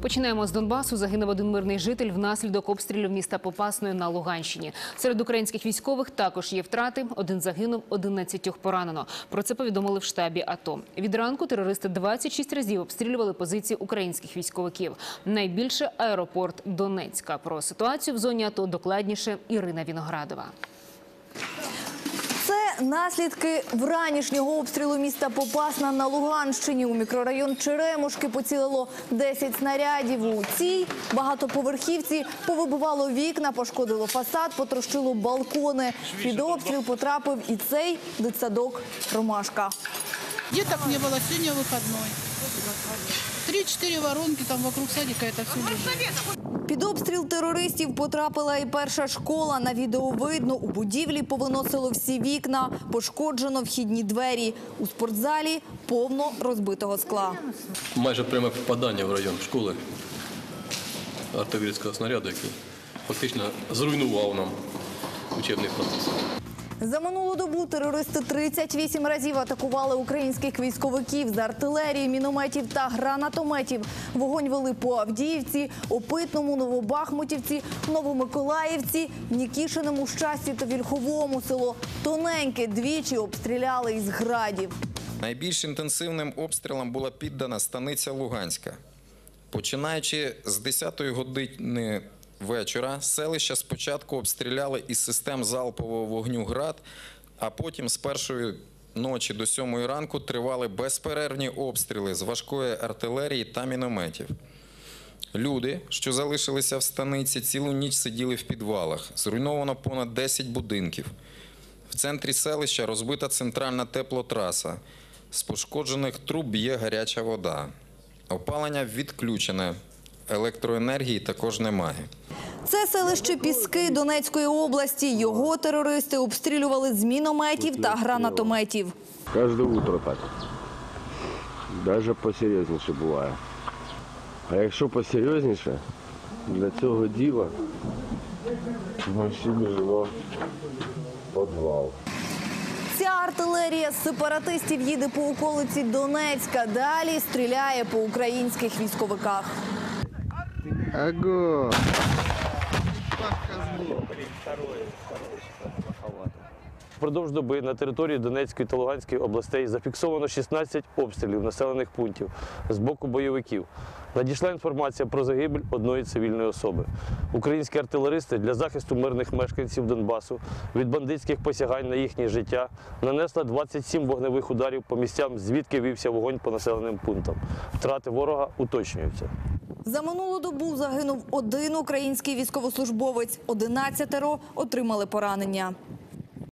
Починаємо з Донбасу. Загинув один мирний житель внаслідок обстрілів міста Попасної на Луганщині. Серед українських військових також є втрати. Один загинув, 11 поранено. Про це повідомили в штабі АТО. Від ранку терористи 26 разів обстрілювали позиції українських військовиків. Найбільше аеропорт Донецька. Про ситуацію в зоні АТО докладніше Ірина Віноградова. Наслідки вранішнього обстрілу міста Попасна на Луганщині. У мікрорайон Черемушки поцілило 10 снарядів. У цій багатоповерхівці повибивало вікна, пошкодило фасад, потрощило балкони. Під обстріл потрапив і цей дитсадок Ромашка. Деток не было, сегодня выходной. Три-четыре воронки там вокруг садика, это все. Під обстріл терористів потрапила і перша школа. На відео видно, у будівлі повиносило всі вікна, пошкоджено вхідні двері. У спортзалі повно розбитого скла. майже пряме попадання в район школи артилерійського снаряду, який фактично зруйнував нам учебний процес. За минулу добу терористи 38 разів атакували українських військовиків з артилерії, мінометів та гранатометів. Вогонь вели по Авдіївці, Опитному, Новобахмутівці, Новомиколаївці, Нікішиному, Щасті та Вільховому. Село Тоненьке двічі обстріляли із градів. Найбільш інтенсивним обстрілом була піддана станиця Луганська. Починаючи з 10 години вечора, селище спочатку обстріляли із систем залпового вогню «Град», а потім з першої ночі до сьомої ранку тривали безперервні обстріли з важкої артилерії та мінометів. Люди, що залишилися в станиці, цілу ніч сиділи в підвалах. Зруйновано понад 10 будинків. В центрі селища розбита центральна теплотраса. З пошкоджених труб б'є гаряча вода. Опалення відключене. Електроенергії також немає. Це селище Піски Донецької області. Його терористи обстрілювали з мінометів та гранатометів. Каждое утро так. Даже посерйозніше буває. А якщо посерйозніше, для цього діла ми всі біжимо в підвал. Ця артилерія сепаратистів їде по околиці Донецька. Далі стріляє по українських військовиках. Ого! Впродовж доби на території Донецької та Луганської областей зафіксовано 16 обстрілів населених пунктів з боку бойовиків. Надійшла інформація про загибель одної цивільної особи. Українські артилеристи для захисту мирних мешканців Донбасу від бандитських посягань на їхнє життя нанесли 27 вогневих ударів по місцям, звідки вівся вогонь по населеним пунктам. Втрати ворога уточнюються. За минулу добу загинув один український військовослужбовець, 11 отримали поранення.